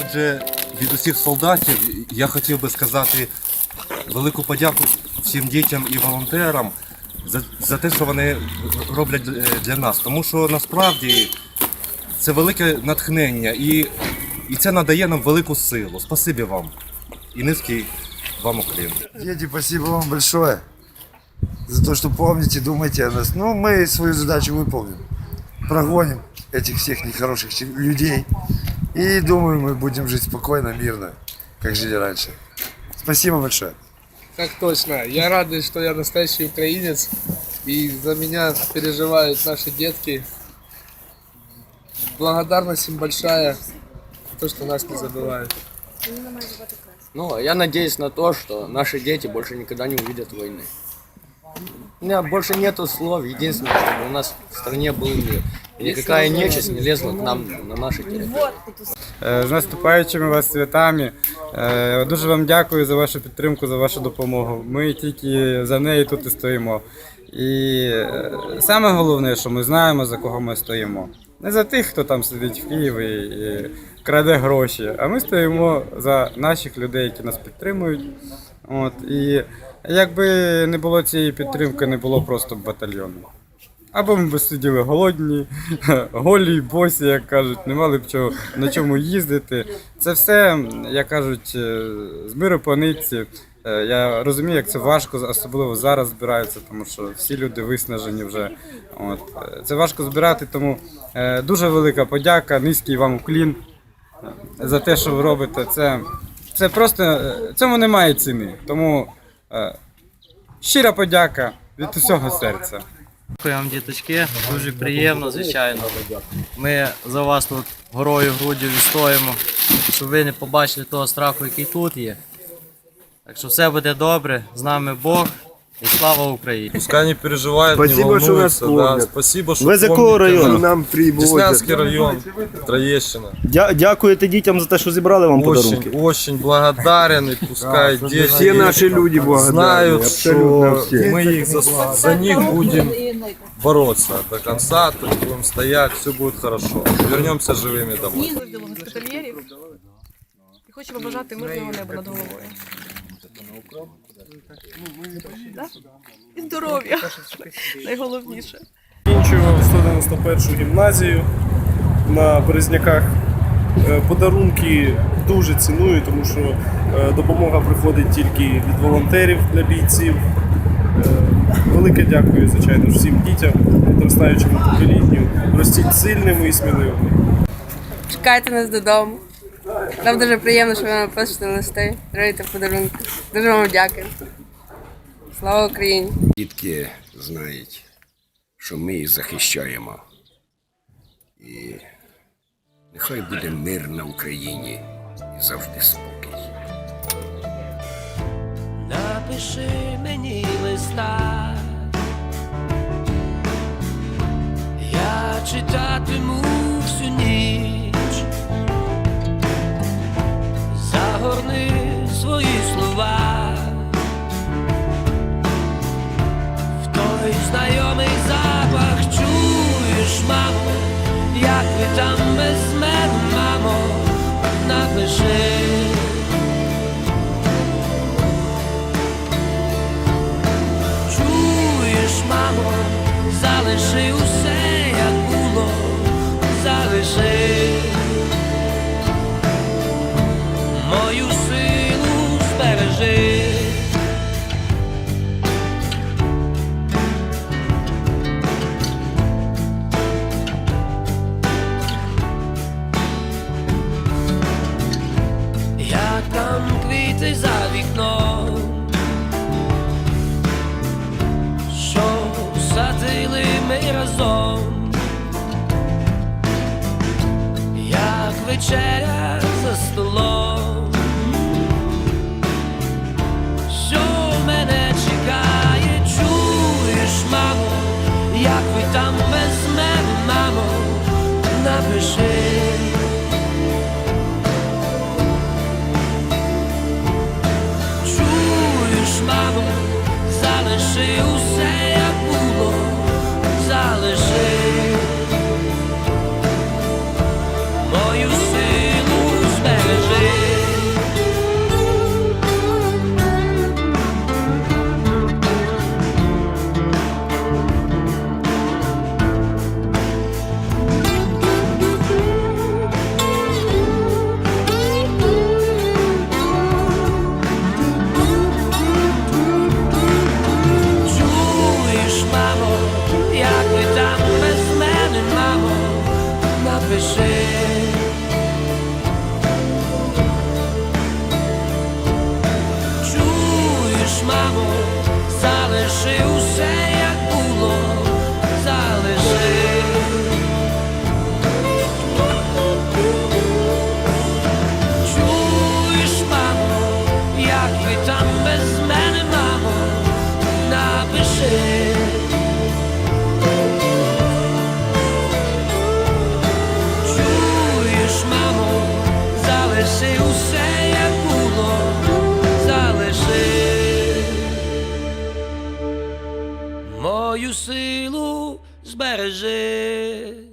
Отже, від усіх солдатів я хотів би сказати велику подяку всім дітям і волонтерам за, за те, що вони роблять е, для нас. Тому що насправді це велике натхнення і, і це надає нам велику силу. Спасибі вам. І низький вам уклін. Дети, спасибо вам большое за то, что помните, думаете о нас. Ну, мы свою задачу выполним. Прогоним этих всех нехороших чи- людей. И думаю, мы будем жить спокойно, мирно, как жили раньше. Спасибо большое. Так точно. Я рад, что я настоящий украинец. И за меня переживают наши детки. Благодарность им большая за то, что нас не забывают. Ну, я надеюсь на то, что наши дети больше никогда не увидят войны. У меня больше нету слов. Единственное, чтобы у нас в стране был мир. И никакая нечисть не лезла к нам на наши территории. Е, З наступаючими вас святами. Е, Дуже вам дякую за вашу підтримку, за вашу допомогу. Ми тільки за неї тут і стоїмо. І е, саме головне, що ми знаємо, за кого ми стоїмо. Не за тих, хто там сидить в Києві і краде гроші, а ми стоїмо за наших людей, які нас підтримують. От, і якби не було цієї підтримки, не було просто батальйону. Або ми б сиділи голодні, голі, босі, як кажуть, не мали б чого, на чому їздити. Це все, як кажуть, е, з миру по. Е, Я розумію, як це важко, особливо зараз збираються, тому що всі люди виснажені вже. От. Це важко збирати, тому е, дуже велика подяка, низький вам уклін за те, що ви робите. Це, це просто цьому немає ціни. Тому щира подяка від усього серця. Дякую вам, діточки. Дуже приємно, звичайно. Ми за вас тут горою груддю відстоїмо, щоб ви не побачили того страху, який тут є. Так що все буде добре, з нами Бог і слава Україні! Пускай не переживают, Спасибо, не что нас. Да. Спасибо, что Ви з якого помните району нас. нам прибудете? Деснянский район, Троещина. Дя- Дякуєте дітям за те, що зібрали вам Очень, подарунки. очень благодарен и пускай дети Всі наші люди знают, абсолютно что всі. мы их за, за них будем бороться до конца, то есть будем стоять, все будет хорошо. Вернемся живыми домой. Відділу госпітальєрів і хочу побажати мирного неба над головою. І здоров'я. Найголовніше. Закінчую 191 гімназію на Березняках. Е, Подарунки дуже ціную, тому що е, допомога приходить тільки від волонтерів для бійців. Е, Велике дякую, звичайно, всім дітям, підростаючому поколінню. Ростіть сильними і сміливими. Чекайте нас додому. Нам дуже приємно, що ви нам пишете листи, даруєте подарунки. Дуже вам дякую. Слава Україні! Дітки знають, що ми їх захищаємо. І нехай буде мир на Україні і завжди спокій. Напиши мені листа. Я читатиму чуєш, мамо, як ви там без мене, мамо, напиши. Чуєш, мамо, залиши усе, як було, залиши мою силу збережи. Разом, як вечеря за столом, що мене чекає, чуєш, мамо, як ви там без мене, мамо, напиши. Чуєш, мамо, залиши усе, силу збережи.